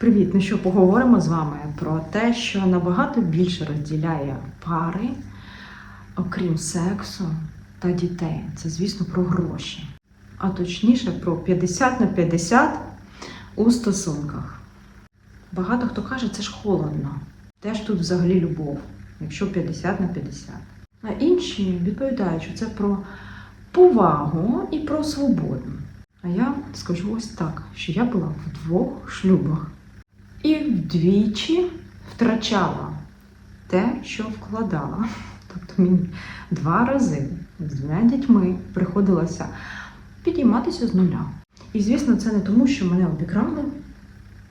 Привіт! Ну що поговоримо з вами про те, що набагато більше розділяє пари, окрім сексу та дітей. Це, звісно, про гроші. А точніше, про 50 на 50 у стосунках. Багато хто каже, це ж холодно. Де ж тут взагалі любов, якщо 50 на 50. А інші відповідають, що це про повагу і про свободу. А я скажу ось так, що я була в двох шлюбах і вдвічі втрачала те, що вкладала. Тобто мені два рази з двома дітьми приходилося підійматися з нуля. І звісно, це не тому, що мене обікрали,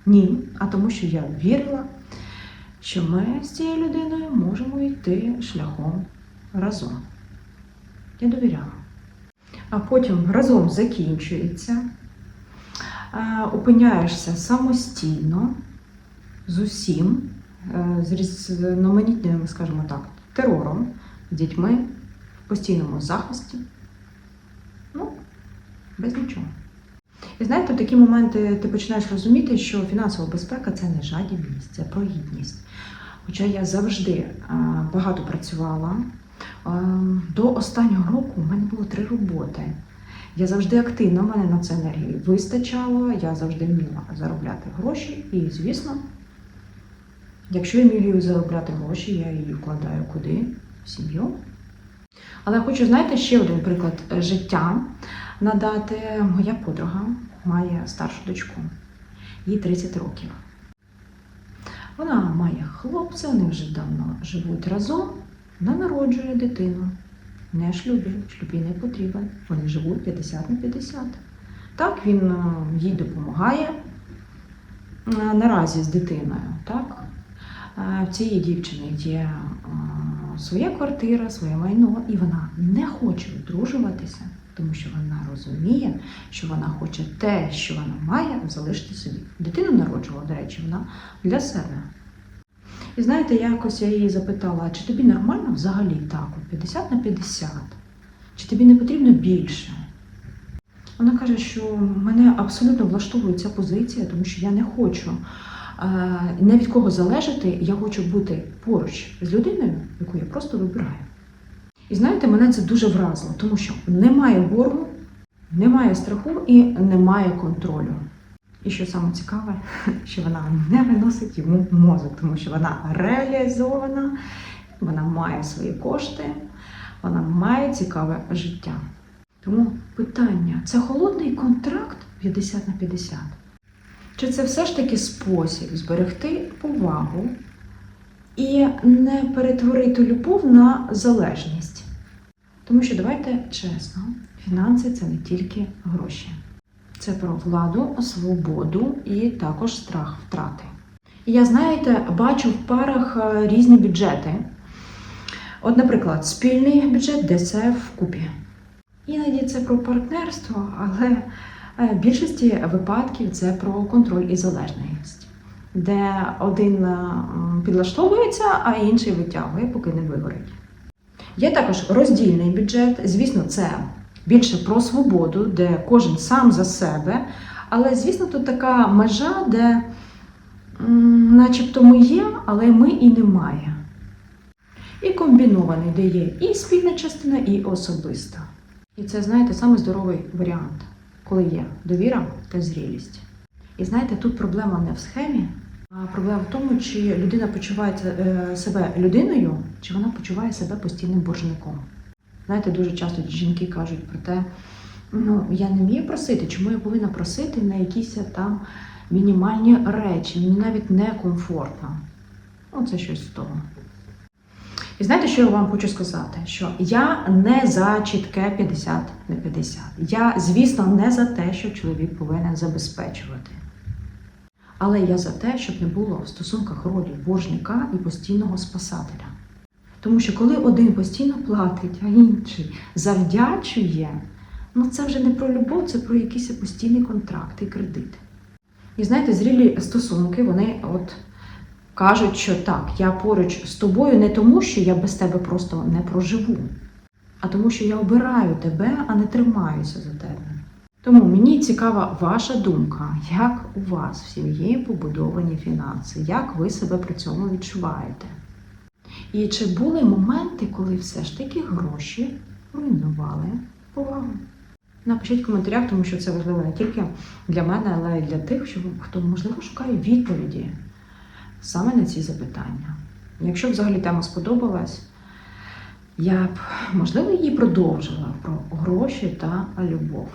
ні, а тому, що я вірила, що ми з цією людиною можемо йти шляхом разом. Я довіряла. А потім разом закінчується, е, опиняєшся самостійно з усім, е, з різноманітним, скажімо так, терором, дітьми в постійному захисті. Ну, без нічого. І знаєте, в такі моменти ти починаєш розуміти, що фінансова безпека це не жадібність, це про гідність. Хоча я завжди е, багато працювала. Е, До останнього року в мене було три роботи. Я завжди активна, в мене на це енергії вистачало, я завжди вміла заробляти гроші. І, звісно, якщо вмію заробляти гроші, я її вкладаю куди? В сім'ю. Але я хочу, знаєте, ще один приклад е, життя надати. Моя подруга має старшу дочку, їй 30 років. Вона має хлопця, вони вже давно живуть разом, вона народжує дитину. Не шлюбі, шлюбі не потрібен. Вони живуть 50 на 50. Так, він е, їй допомагає е, наразі з дитиною. Так? В цієї дівчини є своя квартира, своє майно, і вона не хоче одружуватися, тому що вона розуміє, що вона хоче те, що вона має, залишити собі. Дитину народжувала, до речі, вона для себе. І знаєте, якось я її запитала, чи тобі нормально взагалі так, 50 на 50? Чи тобі не потрібно більше? Вона каже, що мене абсолютно влаштовує ця позиція, тому що я не хочу не від кого залежати, я хочу бути поруч з людиною, яку я просто вибираю. І знаєте, мене це дуже вразило, тому що немає боргу, немає страху і немає контролю. І що саме цікаве, що вона не виносить йому мозок, тому що вона реалізована, вона має свої кошти, вона має цікаве життя. Тому питання: це холодний контракт 50 на 50? Чи це все ж таки спосіб зберегти повагу і не перетворити любов на залежність? Тому що давайте чесно, фінанси це не тільки гроші. Це про владу, свободу і також страх втрати. І я, знаєте, бачу в парах е, різні бюджети. От, наприклад, спільний бюджет, де це вкупі. Іноді це про партнерство, але в більшості випадків це про контроль і залежність, де один е, підлаштовується, а інший витягує, поки не вигорить. Є також роздільний бюджет. Звісно, це більше про свободу, де кожен сам за себе. Але, звісно, тут така межа, де начебто ми є, але ми і немає. І комбінований, де є і спільна частина, і особиста. І це, знаєте, саме здоровий варіант, коли є довіра та зрілість. І знаєте, тут проблема не в схемі, а проблема в тому, чи людина почуває е, себе людиною, чи вона почуває себе постійним боржником. Знаєте, дуже часто жінки кажуть про те, ну я не вмію просити, чому я повинна просити на якісь там мінімальні речі, мені навіть некомфортно. Ну, це щось з того. І знаєте, що я вам хочу сказати? Що я не за чітке 50 на 50. Я, звісно, не за те, що чоловік повинен забезпечувати. Але я за те, щоб не було в стосунках ролі боржника і постійного спасателя. Тому що коли один постійно платить, а інший завдячує, ну це вже не про любов, це про якийсь постійний контракт і кредит. І знаєте, зрілі стосунки, вони от кажуть, що так, я поруч з тобою не тому, що я без тебе просто не проживу, а тому, що я обираю тебе, а не тримаюся за тебе. Тому мені цікава ваша думка, як у вас в сім'ї побудовані фінанси, як ви себе при цьому відчуваєте? І чи були моменти, коли все ж таки гроші руйнували повагу? Напишіть в коментарях, тому що це важливо не тільки для мене, але й для тих, хто можливо шукає відповіді саме на ці запитання. Якщо взагалі тема сподобалась, я б можливо її продовжила про гроші та любов.